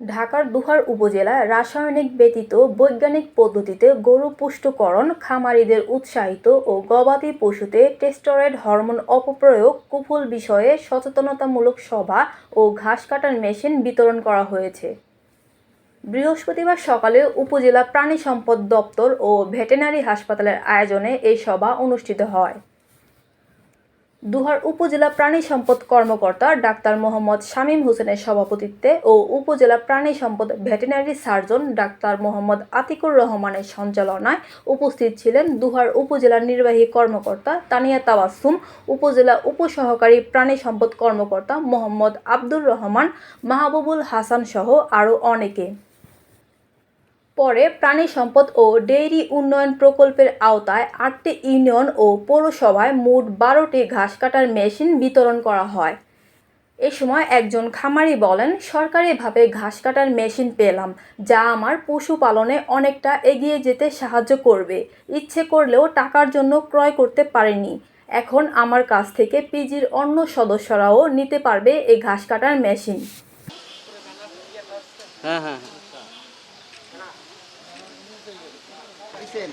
ঢাকার দুহার উপজেলায় রাসায়নিক ব্যতীত বৈজ্ঞানিক পদ্ধতিতে গরু পুষ্টকরণ, খামারিদের উৎসাহিত ও গবাদি পশুতে টেস্টরেড হরমোন অপপ্রয়োগ, কুফল বিষয়ে সচেতনতামূলক সভা ও ঘাস কাটার মেশিন বিতরণ করা হয়েছে। বৃহস্পতিবার সকালে উপজেলা প্রাণী সম্পদ দপ্তর ও ভেটেরিনারি হাসপাতালের আয়োজনে এই সভা অনুষ্ঠিত হয়। দুহার উপজেলা প্রাণী সম্পদ কর্মকর্তা ডাক্তার মোহাম্মদ শামীম হোসেনের সভাপতিত্বে ও উপজেলা প্রাণী সম্পদ veterinary surgeon doctor Mohammad Atikur রহমানের সঞ্চালনায় উপস্থিত ছিলেন দুহার উপজেলা নির্বাহী কর্মকর্তা তানিয়া তাবাসসুম, উপজেলা উপসহকারী প্রাণী সম্পদ কর্মকর্তা মোহাম্মদ আব্দুর রহমান, মাহবুবুল হাসান সহ আরও অনেকে। পরে প্রাণী সম্পদ ও ডেইরি উন্নয়ন প্রকল্পের আওতায় আটটি ইউনিয়ন ও পৌরসভায় মোট বারোটি ঘাস কাটার মেশিন বিতরণ করা হয়। এ সময় একজন খামারি বলেন, সরকারিভাবে ঘাস কাটার মেশিন পেলাম, যা আমার পশুপালনে অনেকটা এগিয়ে যেতে সাহায্য করবে। ইচ্ছে করলেও টাকার জন্য ক্রয় করতে পারিনি। এখন আমার কাছ থেকে পিজির অন্য সদস্যরাও নিতে পারবে এই ঘাস কাটার মেশিন। হ্যাঁ হ্যাঁ। দিছেন